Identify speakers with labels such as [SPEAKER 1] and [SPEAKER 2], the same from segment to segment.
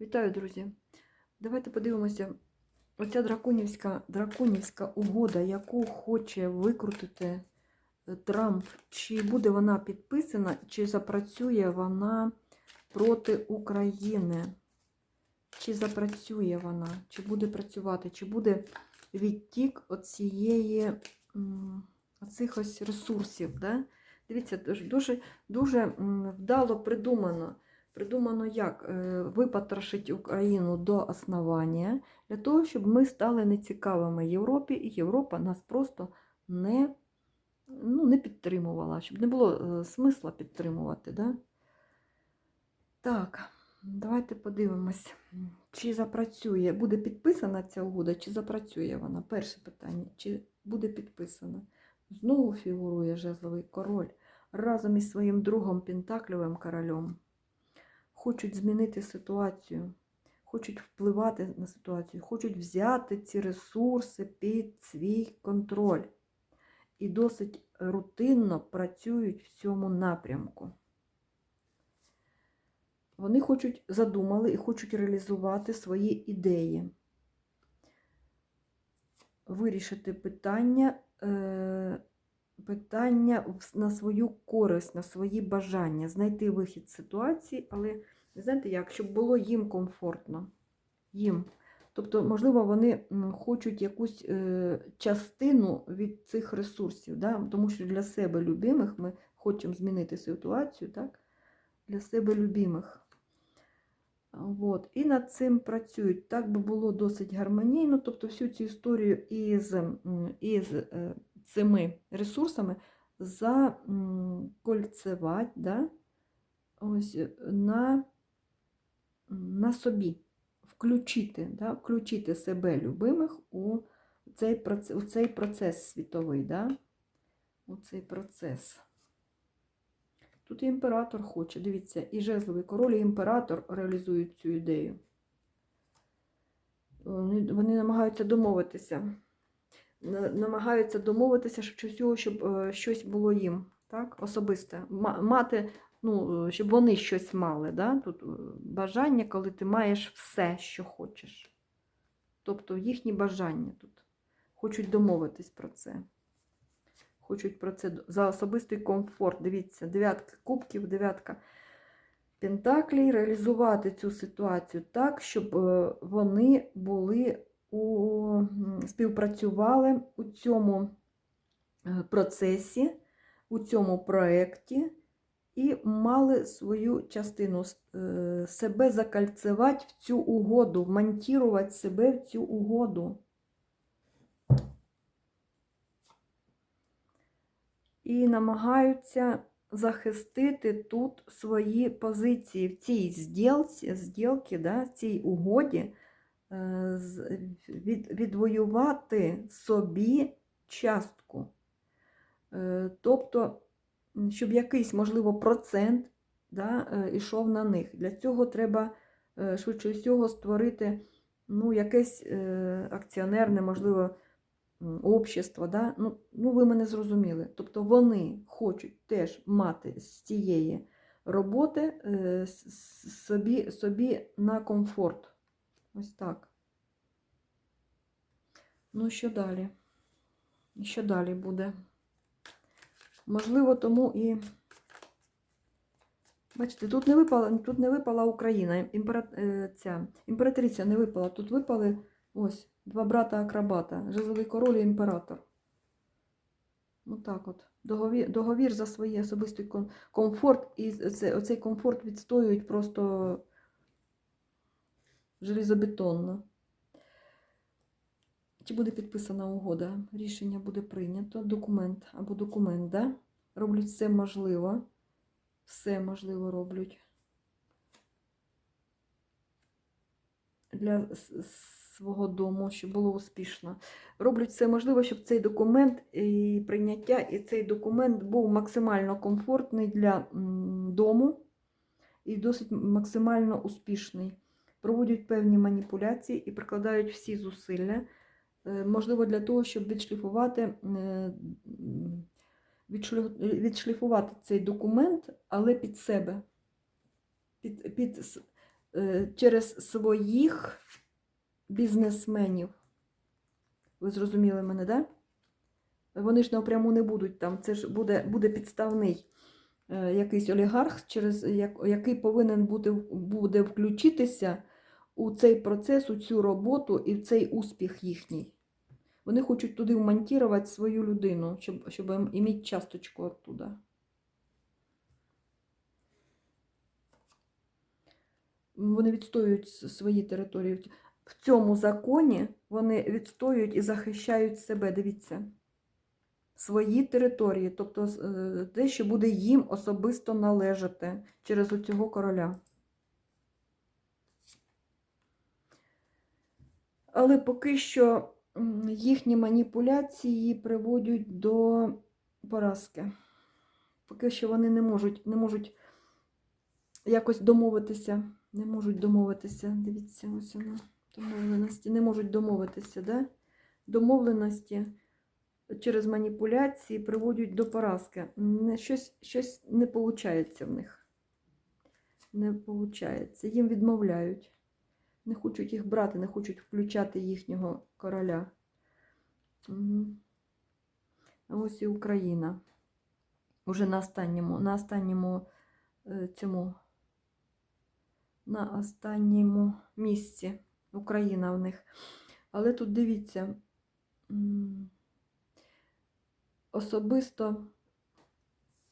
[SPEAKER 1] Вітаю, друзі! Давайте подивимося. Оця драконівська, драконівська угода, яку хоче викрутити е, Трамп, чи буде вона підписана, чи запрацює вона проти України? Чи запрацює вона, чи буде працювати, чи буде відтік оцієї, оцих ось ресурсів. Да? Дивіться, дуже, дуже, дуже вдало придумано. Придумано як Е, випотрошити Україну до основання, для того, щоб ми стали нецікавими Європі, і Європа нас просто не, ну, не підтримувала, щоб не було е, смисла підтримувати. Да? Так, давайте подивимось, чи запрацює, буде підписана ця угода, чи запрацює вона? Перше питання, чи буде підписана? Знову фігурує жезловий король разом із своїм другом Пентакльовим королем хочуть змінити ситуацію, хочуть впливати на ситуацію, хочуть взяти ці ресурси під свій контроль. І досить рутинно працюють в цьому напрямку. Вони хочуть задумали і хочуть реалізувати свої ідеї, вирішити питання, е, питання на свою користь, на свої бажання, знайти вихід з ситуації, але знаєте як, щоб було їм комфортно. Їм. Тобто, можливо, вони хочуть якусь е, частину від цих ресурсів, да? тому що для себе любимих ми хочемо змінити ситуацію, так? для себе любимих. От. І над цим працюють. Так би було досить гармонійно. Тобто всю цю історію із, із е, цими ресурсами закольцевати да? Ось, е, на, на собі, включити, да? включити себе любимих у цей процес, у цей процес світовий. Да? У цей процес. Тут і імператор хоче, дивіться, і жезловий король, і імператор реалізують цю ідею. Вони намагаються домовитися. На- Намагаються домовитися, щоб всього, щоб е, щось було їм, так? Особисте. Мати, ну, е, щоб вони щось мали. Да? Тут е, бажання, коли ти маєш все, що хочеш. Тобто їхні бажання тут. Хочуть домовитись про це хочуть про це за особистий комфорт. Дивіться, дев'ятка кубків, дев'ятка пентаклей, реалізувати цю ситуацію так, щоб вони були у, співпрацювали у цьому е, процесі, у цьому проєкті і мали свою частину е, себе закальцевати в цю угоду, вмонтувати себе в цю угоду. і намагаються захистити тут свої позиції в цій зділці, зділці, да, в цій угоді, відвоювати собі частку. Е, Тобто, щоб якийсь, можливо, процент да, е, ішов на них. Для цього треба е, швидше всього створити ну, якесь е, акціонерне, можливо, общество, да? ну, ну ви мене зрозуміли. Тобто вони хочуть теж мати з цієї роботи е, собі, собі на комфорт. Ось так. Ну, що далі? Що далі буде? Можливо, тому і. Бачите, тут не випала, тут не випала Україна, імпера... е, ця, імператриця не випала. Тут випали ось два брата акробата, Жезловий король і імператор. Отак от. Договір, договір за свій особистий комфорт, і це, оцей комфорт відстоюють просто железобетонно. Чи буде підписана угода? Рішення буде прийнято. Документ або документ, да? Роблять все можливо. Все можливо роблять. Для свого дому, щоб було успішно. Роблять все можливо, щоб цей документ і прийняття, і цей документ був максимально комфортний для дому і досить максимально успішний. Проводять певні маніпуляції і прикладають всі зусилля. Е, Можливо, для того, щоб відшліфувати, е, відшліфувати цей документ, але під себе. Під, під, е, через своїх бізнесменів. Ви зрозуміли мене, да? Вони ж напряму не будуть там. Це ж буде, буде підставний якийсь олігарх, через який повинен бути, буде включитися у цей процес, у цю роботу і в цей успіх їхній. Вони хочуть туди вмонтувати свою людину, щоб, щоб ім- іміть часточку оттуда. Вони відстоюють свої території. В цьому законі вони відстоюють і захищають себе. Дивіться. Свої території, тобто е, те, що буде їм особисто належати через оцього короля. Але поки що їхні маніпуляції приводять до поразки. Поки що вони не можуть, не можуть якось домовитися. Не можуть домовитися. Дивіться, ось вона. Домовленості. Не можуть домовитися, да? Домовленості через маніпуляції приводять до поразки. Щось, щось не виходить в них. Не виходить. Їм відмовляють. Не хочуть їх брати, не хочуть включати їхнього короля. Угу. Ось і Україна. Уже на останньому, на останньому е, цьому, на останньому місці Україна в них. Але тут дивіться, особисто,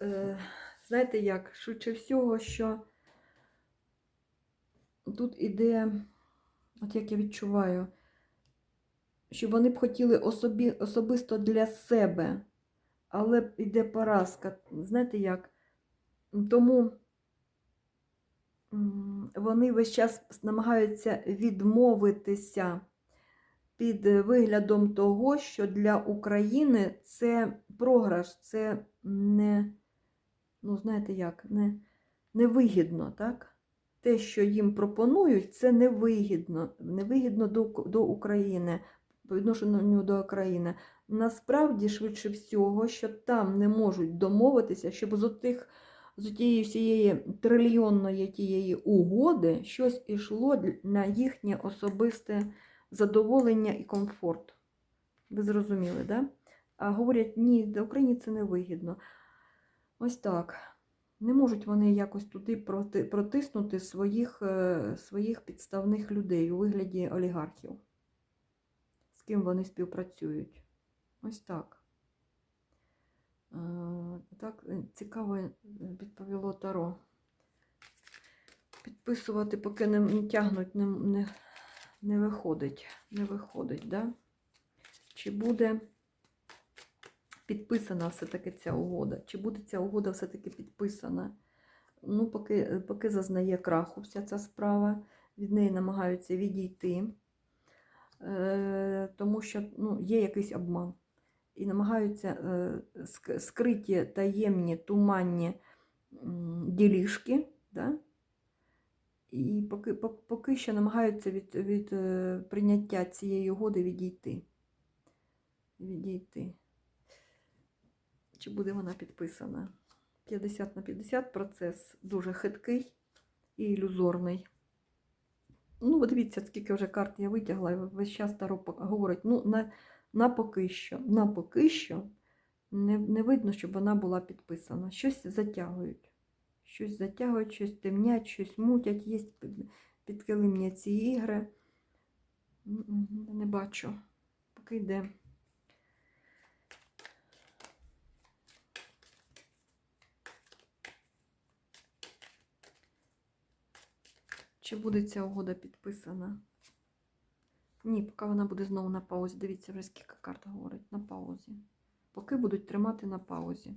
[SPEAKER 1] е, знаєте як, швидше всього, що тут іде, от як я відчуваю, що вони б хотіли особі, особисто для себе, але б іде поразка. Знаєте як? Тому вони весь час намагаються відмовитися під виглядом того, що для України це програш, це не, ну, знаєте як, не, невигідно, так? Те, що їм пропонують, це невигідно. Невигідно до, до України, по відношенню до України. Насправді, швидше всього, що там не можуть домовитися, щоб з отих з тієї всієї трильйонної тієї угоди щось ішло на їхнє особисте задоволення і комфорт. Ви зрозуміли, да? А говорять, ні, для Україні це не вигідно. Ось так. Не можуть вони якось туди проти, протиснути своїх, е, своїх підставних людей у вигляді олігархів, з ким вони співпрацюють. Ось так. Так, е, цікаво е, відповіло Таро. Підписувати, поки не тягнуть, не, не, не виходить. Не виходить, да? Чи буде підписана все-таки ця угода? Чи буде ця угода все-таки підписана? Ну, поки, поки зазнає краху вся ця справа, від неї намагаються відійти, е, тому що ну, є якийсь обман. І намагаються е, скриті, таємні, туманні ділішки, да? І поки, поки що намагаються від, від е, прийняття цієї угоди відійти. Відійти. Чи буде вона підписана? 50 на 50 процес дуже хиткий і ілюзорний. Ну, дивіться, скільки вже карт я витягла, і весь час Таро говорить, ну, на, на поки що, на поки що не, не видно, щоб вона була підписана. Щось затягують. Щось затягують, щось темнять, щось мутять, є під- підкилимні ці ігри. Не бачу. Поки йде. Чи буде ця угода підписана? Ні, поки вона буде знову на паузі. Дивіться, вже скільки карт говорить на паузі. Поки будуть тримати на паузі.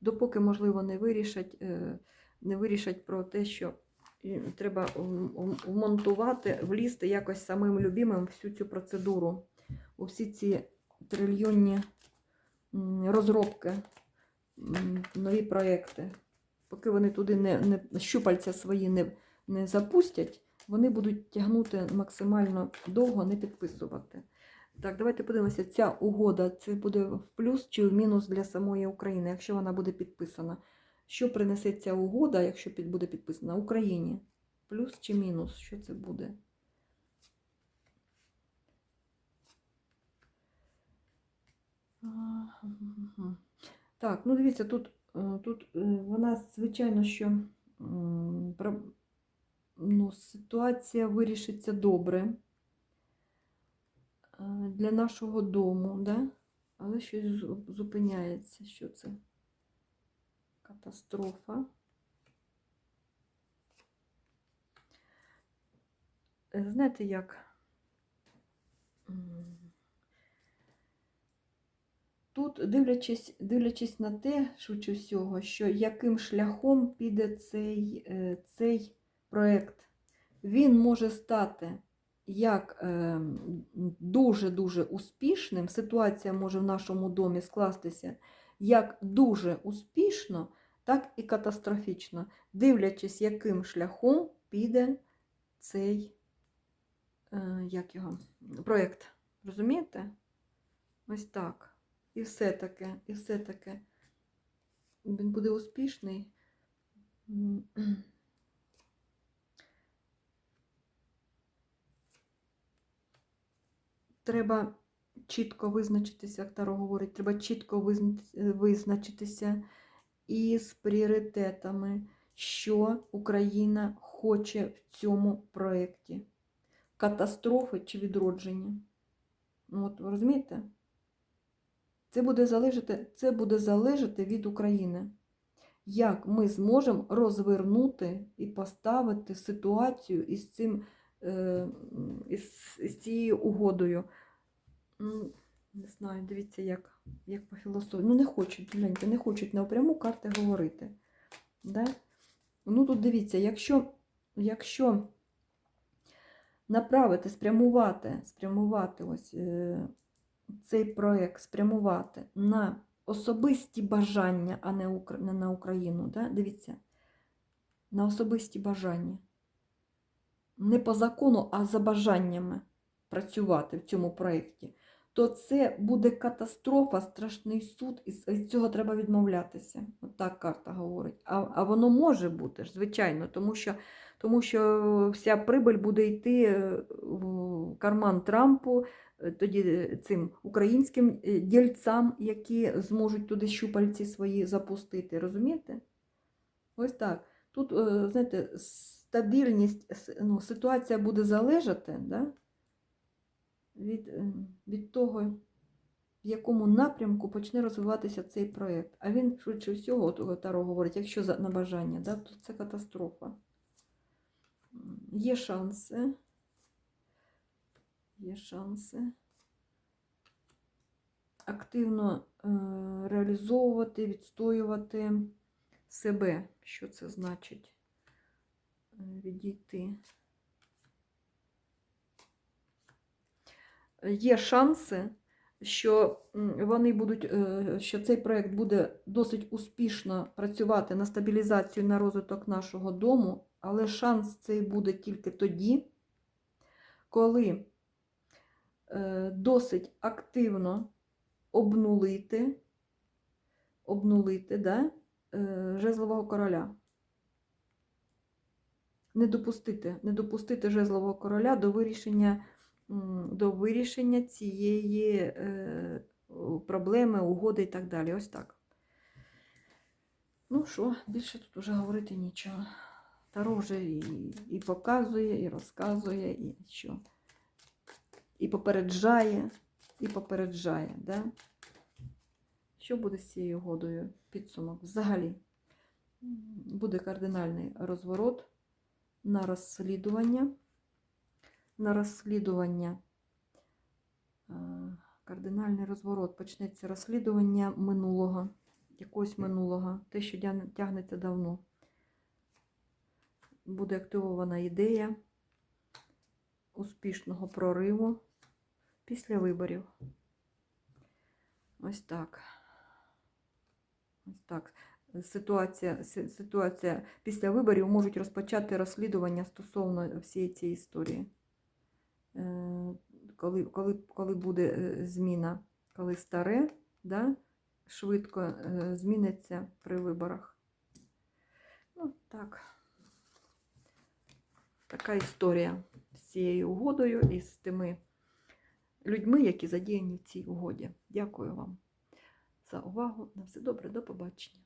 [SPEAKER 1] Допоки, можливо, не вирішать, е, не вирішать про те, що треба вмонтувати, влізти якось самим любимим всю цю процедуру, у всі ці трильйонні розробки, нові проекти. Поки вони туди не, не щупальця свої не, не запустять, вони будуть тягнути максимально довго, не підписувати. Так, давайте подивимося, ця угода це буде в плюс чи в мінус для самої України, якщо вона буде підписана. Що принесе ця угода, якщо буде підписана Україні? Плюс чи мінус? Що це буде? Так, ну дивіться, тут, е, тут е, вона, звичайно, що ну, ситуація вирішиться добре для нашого дому, да? але щось зупиняється. Що це? Катастрофа. Е, Знаєте як? Тут, дивлячись, дивлячись на те, швидше всього, що яким шляхом піде цей, е, цей проєкт, він може стати як е, дуже-дуже успішним, ситуація може в нашому домі скластися як дуже успішно, так і катастрофічно, дивлячись, яким шляхом піде цей е, як його, проєкт. Розумієте? Ось так. І все таке, і все таке. Він буде успішний. Треба чітко визначитися, як Таро говорить, треба чітко е, визначитися із пріоритетами, що Україна хоче в цьому проєкті. Катастрофи чи відродження. От, ви розумієте? Це буде залежати, це буде залежати від України. Як ми зможемо розвернути і поставити ситуацію із цим, із, із цією угодою. М, Не знаю, дивіться, як, як по філософії. Ну, не хочуть, гляньте, не хочуть напряму карти говорити. Да? Ну, тут дивіться, якщо, якщо направити, спрямувати, спрямувати ось е, цей проєкт, спрямувати на особисті бажання, а не на Україну. Да? Дивіться, на особисті бажання. Не по закону, а за бажаннями працювати в цьому проєкті, то це буде катастрофа, страшний суд, і з цього треба відмовлятися. От так карта говорить. А, а воно може бути звичайно, тому що, тому що вся прибиль буде йти е, в карман Трампу, е, тоді е, цим українським дільцям, які зможуть туди щупальці свої запустити. Розумієте? Ось так. Тут, знаєте, стабільність, ну, ситуація буде залежати да, від, е, від того, в якому напрямку почне розвиватися цей проєкт. А він, швидше всього, Таро говорить, якщо на бажання, да, то це катастрофа. Є шанси. Є шанси активно е, реалізовувати, відстоювати себе. Що це значить? Е, Відійти. Є шанси, що вони будуть, е, що цей проект буде досить успішно працювати на стабілізацію на розвиток нашого дому, але шанс цей буде тільки тоді, коли е, досить активно обнулити, обнулити да, жезлового короля. Не допустити, не допустити жезлового короля до вирішення, до вирішення цієї е, проблеми, угоди і так далі. Ось так. Ну що, більше тут вже говорити нічого. Таро вже і, і показує, і розказує, і що. І попереджає, і попереджає. Да? Що буде з цією угодою? Підсумок. Взагалі буде кардинальний розворот на розслідування. На розслідування. е, Кардинальний розворот. Почнеться розслідування минулого, якогось минулого, те, що тягнеться давно. Буде активована ідея успішного прориву після виборів. Ось так. Ось так. Ситуація, ситуація після виборів можуть розпочати розслідування стосовно всієї цієї історії. Е, Коли, коли, коли буде е, зміна, коли старе, да, швидко е, зміниться при виборах. Ну, так. така історія з цією угодою і з тими людьми, які задіяні в цій угоді. Дякую вам за увагу. На все добре, до побачення.